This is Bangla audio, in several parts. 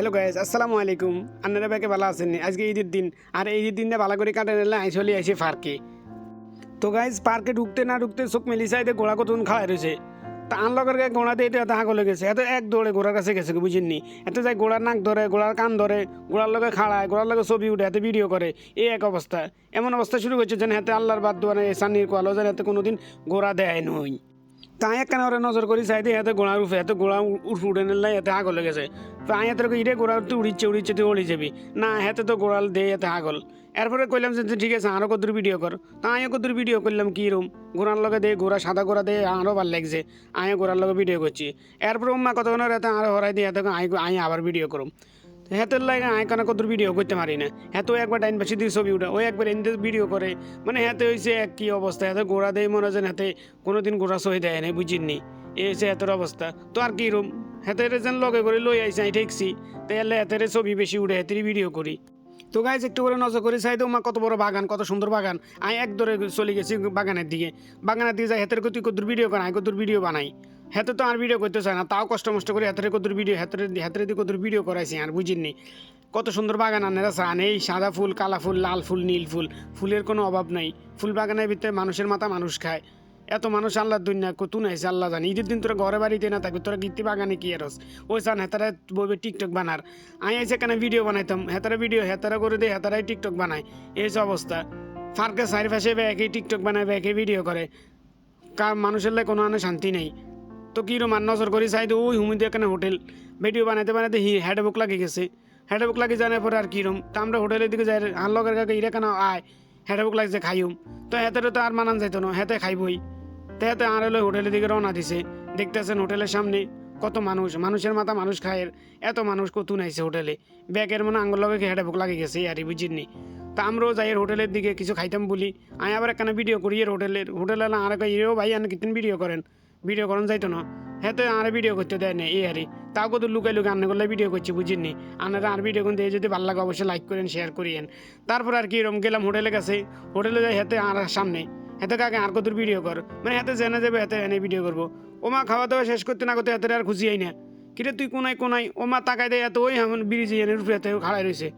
হ্যালো গাইজ আসসালামু আলাইকুম আপনারা ব্যাকে ভালো আছেন? আজকে ঈদের দিন। আর ঈদের দিনটা ভালো করে কাটে নিলে আই চলে আসি পার্কে। তো গাইজ পার্কে ঢুকতে না ঢুকতে চোখ মেলি সাইডে ঘোড়া কতক্ষণ খাড়াই রয়েছে? তা আনলগের গায়ে ঘোড়া দিয়ে এত হাগলে গেছে। এত এক দৌড়ে ঘোড়ার কাছে গেছে বুঝিনি এত যাই ঘোড়ার নাক ধরে, ঘোড়ার কান ধরে, ঘোড়ার লগে খাড়ায়, ঘোড়ার লগে ছবি উঠে, এত ভিডিও করে। এই এক অবস্থা। এমন অবস্থা শুরু করছে যেন হাতে আল্লাহর বাদ দোয়ানে সান্নির কোয়ালো যেন এতে কোনোদিন ঘোড়া দেয় নই। তাই একখানা ওরা নজর করি, চাইতে এতে গোড়া উঠে, এত গোড়া উঠ উঠে নিলে এতে আগল লেগেছে তাই এত ইরে গোড়া তুই উড়িচ্ছে উড়িচ্ছে, তুই ওড়ি যাবি। না, হেতে তো গোড়াল দে এতে আগল এরপরে কইলাম যে, ঠিক আছে আরও কদুর ভিডিও কর। তা আমিও কদুর ভিডিও করলাম কী রুম? ঘোড়ার লগে দে ঘোড়া সাদা ঘোড়া দে আরও ভালো লাগছে। আমিও ঘোড়ার লগে ভিডিও করছি। এরপরে উম্মা কতক্ষণ এতে আরও হরাই দিয়ে এত আই আই আবার ভিডিও করুম। হেতের লাগে আয় কানা কত ভিডিও করতে পারি না। হেতো একবার ডাইন পাশে দিয়ে ছবি উঠা ওই একবার এনতে ভিডিও করে। মানে হেতে হয়েছে এক কি অবস্থা, হেতে গোড়া দেয় মনে হয় হেতে কোনোদিন গোড়া সহি দেয় নাই বুঝিনি এই হচ্ছে হেতের অবস্থা। তো আর কি রুম? হেতের যেন লগে করে লই আইসি আই ঠেকছি। তো এলে হেতের ছবি বেশি উঠে হেতেরই ভিডিও করি। তো গাইজ একটু করে নজর করে চাই মা, কত বড় বাগান, কত সুন্দর বাগান। আমি এক দরে চলে গেছি বাগানের দিকে। বাগানের দিকে যাই, হেতের তুই কদুর ভিডিও বানাই কদুর ভিডিও বানাই। হেতে তো আর ভিডিও করতে চায় না, তাও কষ্ট মষ্ট করে হাতের কদুর ভিডিও হাতের হাতের দিয়ে কদুর ভিডিও করাইছি, আর বুঝিনি কত সুন্দর বাগান আনেরা চান এই সাদা ফুল, কালা ফুল, লাল ফুল, নীল ফুল। ফুলের কোনো অভাব নাই। ফুল বাগানের ভিতরে মানুষের মাথা মানুষ খায়। এত মানুষ আল্লাহ দুনিয়া, কত নাইছে আল্লাহ জানি। ঈদের দিন তোরা ঘরে বাড়িতে না থাকবি, তোরা গীতি বাগানে কি এরস? ওই চান হেতারা বলবে টিকটক বানার। আমি এসে কেন ভিডিও বানাইতাম? হেতারা ভিডিও, হেতারা করে দিয়ে হেতারাই টিকটক বানায়। এই অবস্থা। ফার্কের চারিপাশে একই টিকটক বানায় একই ভিডিও করে। কার মানুষের লাই কোনো আনে শান্তি নেই। তো কী আর নজর করি চাই ওই হুমিদি এখানে হোটেল? ভিডিও বানাইতে বানাইতে হি হেডবুক লাগে গেছে। হেডবুক লাগে জানার পরে আর কীরম তা আমরা হোটেলের দিকে যাই আর লগের কাকে, ইরে কেন আয়? হেডবুক লাগছে খাইম তো হেতের তো আর মানান যাইতো না, হেতে খাইবই। হেতে আর হলো হোটেলের দিকে রওনা দিছে। দেখতেছেন হোটেলের সামনে কত মানুষ। মানুষের মাথা মানুষ খায়ের। এত মানুষ কত নাইছে হোটেলে। ব্যাগের মনে আঙ্গুল লগে হেডবুক লাগে গেছে, আর বুঝিনি তা আমরাও যাই হোটেলের দিকে কিছু খাইতাম বলি। আমি আবার একখানা ভিডিও করি এর হোটেলের। হোটেলে না আর এও ভাই, আন কিতেন ভিডিও করেন? ভিডিও করেন যাইতো না। হ্যাঁ তো আর ভিডিও করতে দেয় না, এই আরে। তাও কত লুকাই লুকাই আন্না করলে ভিডিও করছি বুঝিনি আনারা আর ভিডিও করতে যদি ভালো লাগে অবশ্যই লাইক করেন শেয়ার করিয়েন। তারপর আর কি এরম গেলাম হোটেলের কাছে হোটেলে যাই হাতে আর সামনে। হাতে কাকে? আর কত ভিডিও কর? মানে হাতে জেনে যাবে হাতে এনে ভিডিও করব। ও মা খাওয়া দাওয়া শেষ করতে না করতে হাতে আর খুশি আই না। কিরে তুই কোনাই কোনাই ও মা তাকাই দেয় এত, ওই এমন ব্রিজ এনে রূপে এত খাড়াই রয়েছে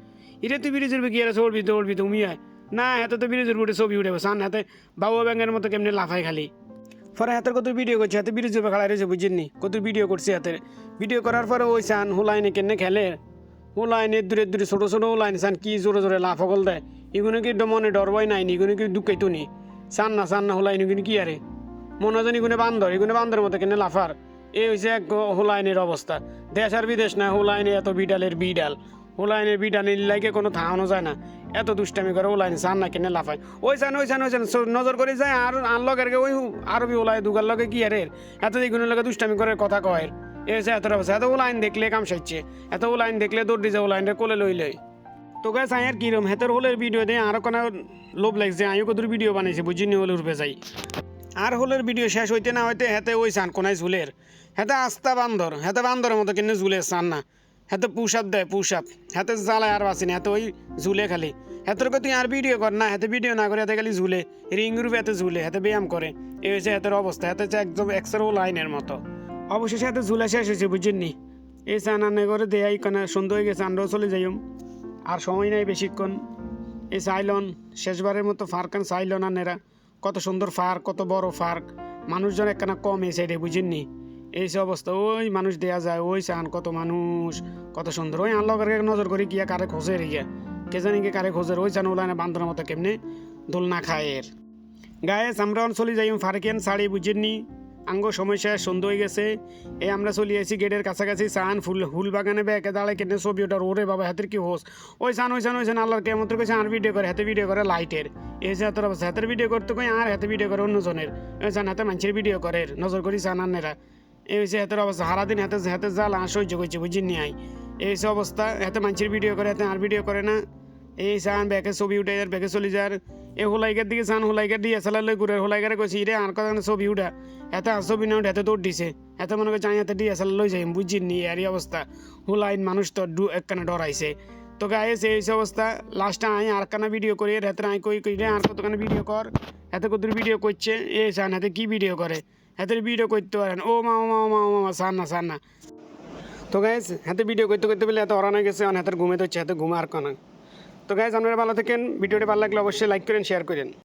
ইরে তুই ব্রিজের গিয়ে আছে ওর ভিতরে ওর ভিতরে উমিয়ায় না হাতে তো ব্রিজের উঠে ছবি উঠে সান হাতে বাবু ব্যাঙের মতো কেমনি লাফাই খালি। পরে হাতের কত ভিডিও করছে? হাতে ব্রিজের খাড়াই রয়েছে বুঝিনি কত ভিডিও করছে হাতের ভিডিও করার পরে ওই সান হুলাইনে কেনে খেলে? হুলাইনে দূরে দূরে ছোটো ছোটো হুলাইন সান কি জোরে জোরে লাফ সকল দেয়? এগুলো কি মনে ডরবই নাই এগুলো কি দুঃখাইতো নি? সান না সান না হুলাইন কি আরে? মনে হয় এগুলো বান্দর এগুলো বান্দর মতো কেনে লাফার। এই হয়েছে এক হুলাইনের অবস্থা। দেশ আর বিদেশ না, হোলাইনে এত বিডালের বিডাল। হুলাইনের বিডালের লাগে কোনো থামানো যায় না। এত দুষ্টামি করে ওলাইন সান না কেনে লাফায়। ওই সান ওই সান ওই সান নজর করে যায়, আর আর লগের গে ওই আরবি ওলাই দুগার লগে কি আরে? এত এগুলো লগে দুষ্টামি করে কথা কয়। এ হচ্ছে এত অবস্থা। এত ওলাইন দেখলে কাম সাইছে এত ওলাইন দেখলে দৌড় দিয়ে যায় ওলাইনটা কোলে লই লই তো গাছ আর কিরম হেতের হোলের ভিডিও দিয়ে আরও কোনো লোভ লাগছে। আয়ু কদুর ভিডিও বানাইছে বুঝিনি হলে উঠবে যাই। আর হোলের ভিডিও শেষ হইতে না হইতে হেতে ওই চান কোনায় ঝুলের। হেতে আস্তা বান্দর, হেতে বান্দরের মতো কিনে ঝুলে চান না। হেতে পুশ আপ দেয় পুশ আপ হেতে জ্বালায় আর বাঁচি না, হেতে ওই ঝুলে খালি। হেতের তুই আর ভিডিও কর না, হেতে ভিডিও না করে হেতে খালি ঝুলে। রিং রূপে হেতে ঝুলে, হেতে ব্যায়াম করে। এই হয়েছে হেতের অবস্থা, হেতে একদম এক্সরো লাইনের মতো। অবশেষে হেতে ঝুলে শেষ হয়েছে বুঝিনি এই চান আনে করে দেয় কানে সুন্দর হয়ে গেছে আমরাও চলে যাইম। আর সময় নাই বেশিক্ষণ। এই সাইলন, শেষবারের মতো ফার্কান সাইলন আনেরা কত সুন্দর ফার্ক, কত বড় ফার্ক। মানুষজন একখানা কম এই সাইডে বুঝেননি? এই সে অবস্থা, ওই মানুষ দেয়া যায়, ওই চান, কত মানুষ, কত সুন্দর। ওই আনলগের নজর করি, গিয়া কারে খোঁজে রিয়া কে জানি কে কারে খোঁজের ওই চান ওলানে বান্দর মতো কেমনে দোলনা খায় এর। গায়ে আমরা চলে যাই ফারকেন শাড়ি, বুঝেননি? আঙ্গ সমস্যা সুন্দর হয়ে গেছে। এই আমরা চলে আসি গেটের কাছাকাছি। সান ফুল ফুল বাগানে ব্যাকে দাঁড়ায় কেটে ছবি ওটা ওরে বাবা, হাতের কি হোস? ওই সান ওই সান ওই সান, আল্লাহর কেমন কইছে আর ভিডিও করে, হাতে ভিডিও করে লাইটের। এই হাতের অবস্থা। হাতের ভিডিও করতে কই আর হাতে ভিডিও করে অন্যজনের। ওই সান হাতে মানুষের ভিডিও করে। নজর করি চান আন্নেরা। এই হয়েছে হাতের অবস্থা। সারাদিন হাতে হাতে জাল আর সহ্য করছে বুঝিনি আই। এই হচ্ছে অবস্থা। হাতে মানুষের ভিডিও করে, হাতে আর ভিডিও করে না। এই সান ব্যাগে ছবি উঠে যার ব্যাগে চলে যার। এই হোলাইকার দিকে চান হোলাইকার দিয়ে এসালালে ঘুরে হোলাইকারে কইছি রে আর কথা ছবি উঠা। এত আর ছবি না উঠে, এত দৌড় দিছে। এত মনে করছে আমি দিয়ে এসালা লই যাই বুঝিনি এরই অবস্থা। হোলাইন মানুষ তো ডু একখানে ডরাইছে। তো গায়ে সেই অবস্থা। লাস্টে আই আর কানা ভিডিও করি রাতে আই কই কই রে আর কতখানে ভিডিও কর? এত কত ভিডিও করছে? এ চান হাতে কি ভিডিও করে? হাতের ভিডিও করতে পারেন। ও মা ও মা ও মা ও মা সান না সান না। তো গাইজ হাতে ভিডিও করতে করতে বলে এত অরানো গেছে, অন হাতের ঘুমে তো হচ্ছে হাতে ঘুম আর কোনো তো গাইজ আপনারা ভালো থাকেন। ভিডিওটি ভালো লাগলে অবশ্যই লাইক করেন শেয়ার করেন।